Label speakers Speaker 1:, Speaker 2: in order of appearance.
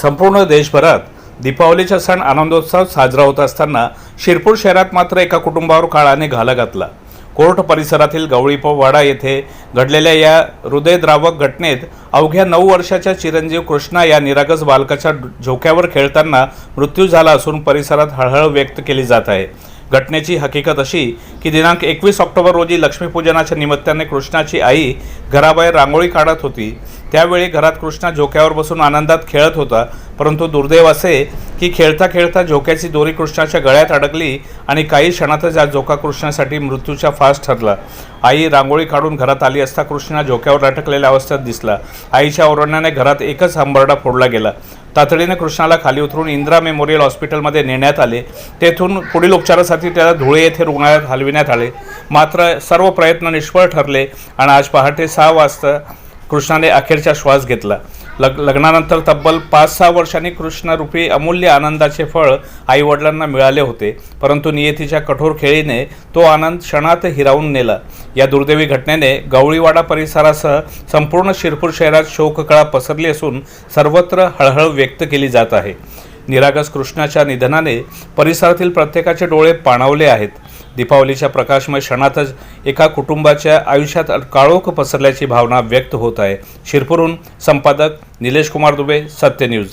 Speaker 1: संपूर्ण देशभरात दीपावलीचा सण आनंदोत्सव साजरा होत असताना शिरपूर शहरात मात्र एका कुटुंबावर काळाने घाला घातला. कोर्ट परिसरातील गवळीपवाडा येथे घडलेल्या या हृदयद्रावक घटनेत अवघ्या नऊ वर्षाच्या चिरंजीव कृष्णा या निरागस बालकाच्या झोक्यावर खेळताना मृत्यू झाला असून परिसरात हळहळ व्यक्त केली जात आहे. घटनेची हकीकत अशी की दिनांक एकवीस ऑक्टोबर रोजी लक्ष्मीपूजनाच्या निमित्ताने कृष्णाची आई घराबाहेर रांगोळी काढत होती. त्यावेळी घरात कृष्णा झोक्यावर बसून आनंदात खेळत होता परंतु दुर्दैव असे की खेळता खेळता झोक्याची दोरी कृष्णाच्या गळ्यात अडकली आणि काही क्षणातच या झोका कृष्णासाठी मृत्यूचा फास ठरला. आई रांगोळी काढून घरात आली असता कृष्णा झोक्यावर अटकलेल्या अवस्थेत दिसला. आईच्या ओरडण्याने घरात एकच हंबरडा फोडला गेला. तातडीने कृष्णाला खाली उतरून इंदिरा मेमोरियल हॉस्पिटलमध्ये नेण्यात आले. तेथून पुढील उपचारासाठी त्याला धुळे येथे रुग्णालयात हलविण्यात आले. मात्र सर्व प्रयत्न निष्फळ ठरले आणि आज पहाटे सहा वाजता कृष्णाने अखेरचा श्वास घेतला. लग लग्नानंतर तब्बल पाच सहा वर्षांनी कृष्णरूपी अमूल्य आनंदाचे फळ आईवडिलांना मिळाले होते. परंतु नियतीच्या कठोर खेळीने तो आनंद क्षणात हिरावून नेला. या दुर्दैवी घटनेने गवळीवाडा परिसरासह संपूर्ण शिरपूर शहरात शोककळा पसरली असून सर्वत्र हळहळ व्यक्त केली जात आहे. निरागस कृष्णाच्या निधनाने परिसरातील प्रत्येकाचे डोळे पाणावले आहेत. दीपावलीच्या प्रकाशमय क्षणातच एका कुटुंबाच्या आयुष्यात काळोख पसरल्याची भावना व्यक्त होत आहे. शिरपूरहून संपादक निलेश कुमार दुबे सत्य न्यूज.